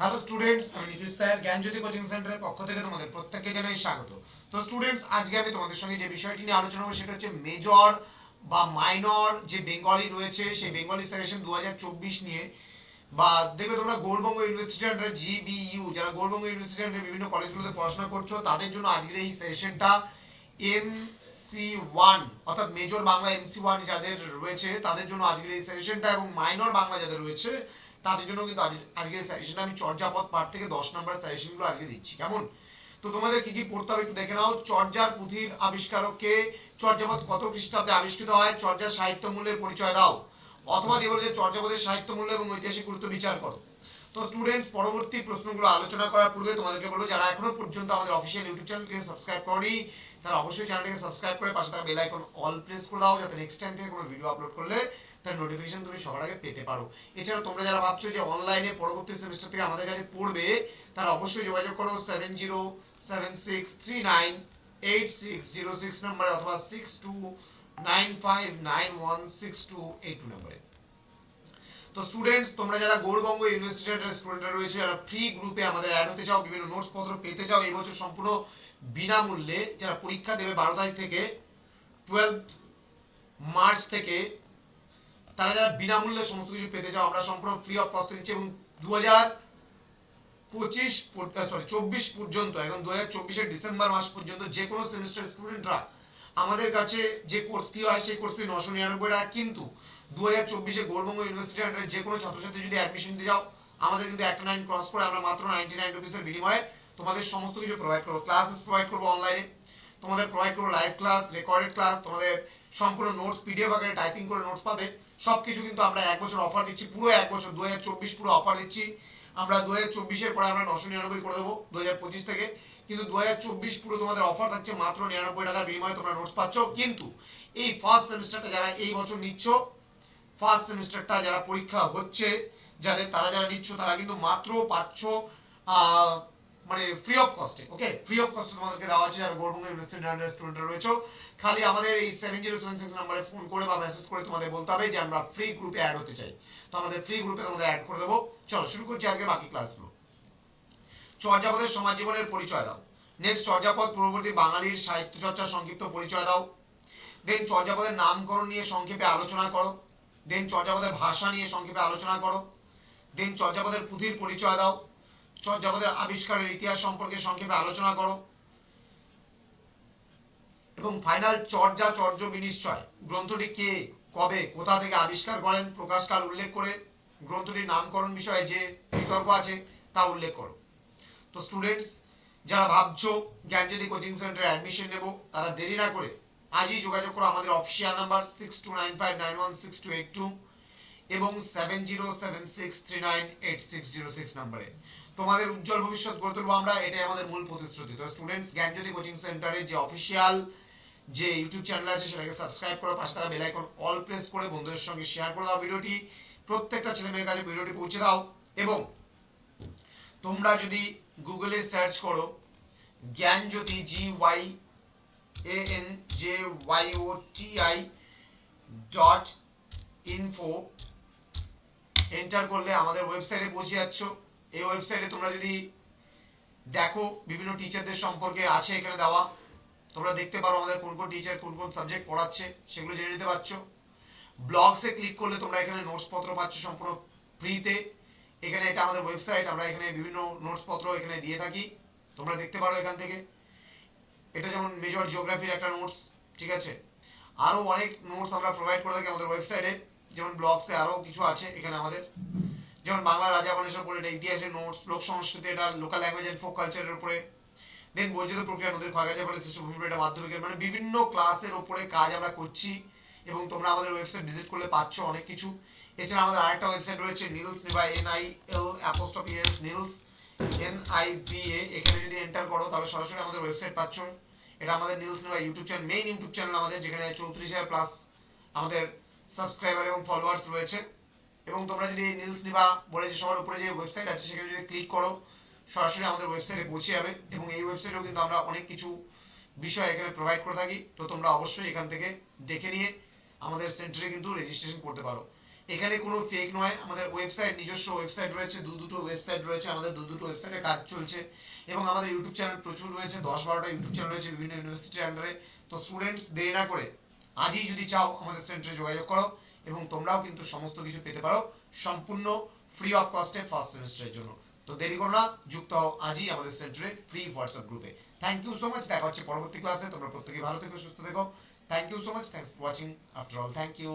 Hello students, আমি Nitish sir জ্ঞানজ্যোতি coaching সেন্টারের পক্ষ থেকে তোমাদের প্রত্যেককে জানাই স্বাগত। তো স্টুডেন্টস, আজকে আমি তোমাদের সঙ্গে যে বিষয়টি নিয়ে আলোচনা করব সেটা হচ্ছে মেজর বা মাইনর যে বেঙ্গলি রয়েছে, সেই বেঙ্গলি সেকশন দু নিয়ে। বা দেখবে তোমরা গৌরবঙ্গ ইউনিভার্সিটি জিবিইউ যারা গৌরবঙ্গ ইউনিভার্সিটি আন্ডারে বিভিন্ন কলেজগুলোতে পড়াশোনা করছ, তাদের জন্য আজকের এই সেশনটা এম সি ওয়ান অর্থাৎ মেজর বাংলা এমসি ওয়ান যাদের রয়েছে, তাদের জন্য আজকের এই সেশনটা এবং মাইনর বাংলা যাদের রয়েছে তাদের জন্য কিন্তু আজ- আজকের সেশনটা আমি চর্যাপদ পাঠ থেকে দশ নম্বর সেশনগুলো আজকে দিচ্ছি। কেমন? তো তোমাদের কি কি পড়তে হবে একটু দেখে নাও। চর্যার পুঁথির আবিষ্কারককে চর্যাপদ কত খ্রিস্টাব্দে আবিষ্কৃত হয়? চর্যার সাহিত্য মূল্যের পরিচয় দাও। অথবা দিয়ে যে চর্যাপদের সাহিত্য মূল্য এবং ঐতিহাসিক গুরুত্ব বিচার করো। তো স্টুডেন্টস পরবর্তী প্রশ্নগুলো আলোচনা করার পূর্বে তোমাদেরকে বলব, যারা এখনও পর্যন্ত আমাদের অফিসিয়াল ইউটিউব চ্যানেলকে সাবস্ক্রাইব করনি, তারা অবশ্যই চ্যানেলটাকে সাবস্ক্রাইব করে পাশে থাকা বেল আইকন অল প্রেস করে দাও, যাতে নেক্সট টাইম থেকে কোনো ভিডিও আপলোড করলে তার নোটিফিকেশন তুমি সবার আগে পেতে পারো। এছাড়া তোমরা যারা ভাবছ যে অনলাইনে পরবর্তী সেমিস্টার থেকে আমাদের কাছে পড়বে, তারা অবশ্যই যোগাযোগ করো seven zero seven six three nine eight six zero six নম্বরে অথবা six two nine five nine one six two eight two নম্বরে তো স্টুডেন্টস তোমরা যারা গৌরবঙ্গ ইউনিভার্সিটির স্টুডেন্টরা রয়েছে, যারা ফ্রি গ্রুপে আমাদের অ্যাড হতে চাও, বিভিন্ন নোটস পত্র পেতে চাও, এই বছর সম্পূর্ণ বিনামূল্যে যারা পরীক্ষা দেবে বারো তারিখ থেকে টুয়েলভ মার্চ থেকে তারা যারা বিনামূল্যে সমস্ত কিছু পেতে চাও, আমরা সম্পূর্ণ ফ্রি অফ কস্ট দিচ্ছি এবং দু হাজার পঁচিশ সরি চব্বিশ পর্যন্ত, একদম দু হাজার চব্বিশের ডিসেম্বর মাস পর্যন্ত যে কোনো সেমিস্টার স্টুডেন্টরা আমাদের কাছে যে কোর্স ফি হয়, সেই কোর্স ফি নশো নিরানব্বই টাকা। কিন্তু দু হাজার চব্বিশে গৌরবঙ্গ ইউনিভার্সিটি আন্ডারে যে কোনো ছাত্রছাত্রী যদি অ্যাডমিশন দিতে যাও আমাদের কিন্তু একটা নাইন ক্রস করে আমরা মাত্র নাইনটি নাইন রুপিসের বিনিময়ে তোমাদের সমস্ত কিছু প্রোভাইড করব। ক্লাসেস প্রোভাইড করব অনলাইনে তোমাদের প্রোভাইড করব লাইভ ক্লাস রেকর্ডেড ক্লাস তোমাদের সম্পূর্ণ নোটস পিডিএফ আকারে টাইপিং করে নোটস পাবে। সবকিছু কিন্তু আমরা এক বছর অফার দিচ্ছি, পুরো এক বছর দু হাজার চব্বিশ পুরো অফার দিচ্ছি। আমরা দু হাজার চব্বিশের পরে আমরা নশো নিরানব্বই করে দেবো দু হাজার পঁচিশ থেকে। কিন্তু দু হাজার চব্বিশ পুরো তোমাদের অফার থাকছে মাত্র নিরানব্বই টাকার বিনিময়ে তোমরা নোটস পাচ্ছ। কিন্তু এই ফার্স্ট সেমিস্টারটা যারা এই বছর নিচ্ছ ফার্স্ট সেমিস্টারটা যারা পরীক্ষা হচ্ছে, যাদের তারা যারা নিচ্ছ, তারা কিন্তু মাত্র পাচ্ছ মানে ফ্রি অফ কস্টে ওকে ফ্রি অফ কস্টে তোমাদেরকে দেওয়া আছে যারা গৌরবঙ্গ ইউনিভার্সিটি আন্ডার স্টুডেন্টরা রয়েছে খালি আমাদের এই সেভেন জিরো সেভেন সিক্স নাম্বারে ফোন করে বা মেসেজ করে তোমাদের বলতে হবে যে আমরা ফ্রি গ্রুপে অ্যাড হতে চাই। তো আমাদের ফ্রি গ্রুপে তোমাদের অ্যাড করে দেবো। চলো, শুরু করছি আজকে বাকি ক্লাসগুলো চর্যাপদের সমাজ জীবনের পরিচয় দাও। নেক্সট চর্যাপদ, পূর্ববর্তী বাঙালির সাহিত্য চর্চার সংক্ষিপ্ত পরিচয় দাও। দেন চর্যাপদের নামকরণ নিয়ে সংক্ষেপে আলোচনা করো। দেন চর্যাপদের ভাষা নিয়ে সংক্ষেপে আলোচনা করো। দেন চর্যাপদের পুঁথির পরিচয় দাও। চর্যাপদের আবিষ্কারের ইতিহাস সম্পর্কে সংক্ষেপে আলোচনা করো। এবং ফাইনাল চর্যা চর্য বিনিশ্চয়। গ্রন্থটি কে, কবে, কোথা থেকে আবিষ্কার করেন প্রকাশকাল উল্লেখ করে গ্রন্থটির নামকরণ বিষয়ে যে বিতর্ক আছে, তা উল্লেখ করো। তো স্টুডেন্টস যারা ভাবছ জ্ঞানজ্যোতি কোচিং সেন্টারে অ্যাডমিশন নেব, তারা দেরি না করে আজই যোগাযোগ করো আমাদের official number six two nine five nine one six two eight two এবং seven zero seven six three nine eight six zero six নাম্বারে তোমাদের উজ্জ্বল ভবিষ্যৎ গড়ে তুলবো আমরা, এটাই আমাদের মূল প্রতিশ্রুতি। তো স্টুডেন্টস জ্ঞানজ্যোতি কোচিং সেন্টারের যে অফিসিয়াল যে ইউটিউব চ্যানেল আছে, সেটাকে সাবস্ক্রাইব করো, পাশে থাকা বেল অল প্রেস করে বন্ধুদের সঙ্গে শেয়ার করে দাও ভিডিওটি। প্রত্যেকটা ছেলে মেয়ের কাছে ভিডিওটি পৌঁছে দাও। এবং তোমরা যদি গুগলে সার্চ করো Gyanjyoti G Y A N J Y O T I dot info enter করলে আমাদের ওয়েবসাইটে পৌঁছে যাচ্ছ। এই ওয়েবসাইটে তোমরা যদি দেখো, বিভিন্ন টিচারদের সম্পর্কে আছে এখানে দেওয়া। তোমরা দেখতে পারো আমাদের কোন কোন টিচার কোন কোন সাবজেক্ট পড়াচ্ছে, সেগুলো জেনে নিতে পারছ। ব্লগসে ক্লিক করলে তোমরা এখানে নোটস পত্র পাচ্ছ সম্পূর্ণ ফ্রিতে এখানে এটা আমাদের ওয়েবসাইট আমরা এখানে বিভিন্ন নোটস পত্র এখানে দিয়ে থাকি। তোমরা দেখতে পারো এখান থেকে। এটা যেমন মেজর জিওগ্রাফির একটা নোটস ঠিক আছে? আরও অনেক নোটস আমরা প্রোভাইড করে থাকি আমাদের ওয়েবসাইটে যেমন ব্লগসে আরও কিছু আছে, এখানে আমাদের। যেমন বাংলা রাজা গণেশের উপরে এটা ইতিহাসের নোটস লোক সংস্কৃতি, এটা লোকাল ল্যাঙ্গুয়েজ অ্যান্ড ফোক কালচারের উপরে। দেন বৈদ্যুতিক প্রক্রিয়া নদীর খোয়াগাজা ফলে সৃষ্ট ভূমি এটা মাধ্যমিকের। মানে বিভিন্ন ক্লাসের উপরে কাজ আমরা করছি, এবং তোমরা আমাদের ওয়েবসাইট ভিজিট করলে পাচ্ছ অনেক কিছু। এছাড়া আমাদের আরেকটা ওয়েবসাইট রয়েছে Nils Niba N I L apostrophe S Nils N I A এখানে যদি এন্টার করো, তাহলে সরাসরি আমাদের ওয়েবসাইট পাচ্ছ। এটা আমাদের Nils Niba YouTube channel main YouTube channel আমাদের, যেখানে চৌত্রিশ হাজার প্লাস আমাদের সাবস্ক্রাইবার এবং ফলোয়ার্স রয়েছে। এবং তোমরা যদি নিলস নিবা, বলে যে সবার উপরে যে ওয়েবসাইট আছে, সেখানে যদি ক্লিক করো, সরাসরি আমাদের ওয়েবসাইটে পৌঁছে যাবে। এবং এই ওয়েবসাইটেও কিন্তু আমরা অনেক কিছু বিষয় এখানে প্রোভাইড করে থাকি। তো তোমরা অবশ্যই এখান থেকে দেখে নিয়ে আমাদের সেন্টারে কিন্তু রেজিস্ট্রেশন করতে পারো। এখানে কোনো ফেক নয়। আমাদের ওয়েবসাইট নিজস্ব ওয়েবসাইট রয়েছে। দু দুটো ওয়েবসাইট রয়েছে। আমাদের দু দুটো ওয়েবসাইটে কাজ চলছে। এবং আমাদের ইউটিউব চ্যানেল প্রচুর রয়েছে। দশ বারোটা ইউটিউব চ্যানেল রয়েছে বিভিন্ন ইউনিভার্সিটির আন্ডারে তো স্টুডেন্টস দেরি না করে আজই যদি চাও আমাদের সেন্টারে যোগাযোগ করো এবং তোমরাও কিন্তু সমস্ত কিছু পেতে পারো সম্পূর্ণ ফ্রি অফ কস্টে ফার্স্ট সেমিস্টারের জন্য। তো দেরি করো না, যুক্ত হও আজই আমাদের সেন্টারে ফ্রি হোয়াটসঅ্যাপ গ্রুপে থ্যাংক ইউ সো মাচ দেখা হচ্ছে পরবর্তী ক্লাসে তোমরা প্রত্যেকে ভালো থেকো, সুস্থ থেকো। Thank you so much thanks for watching after all thank you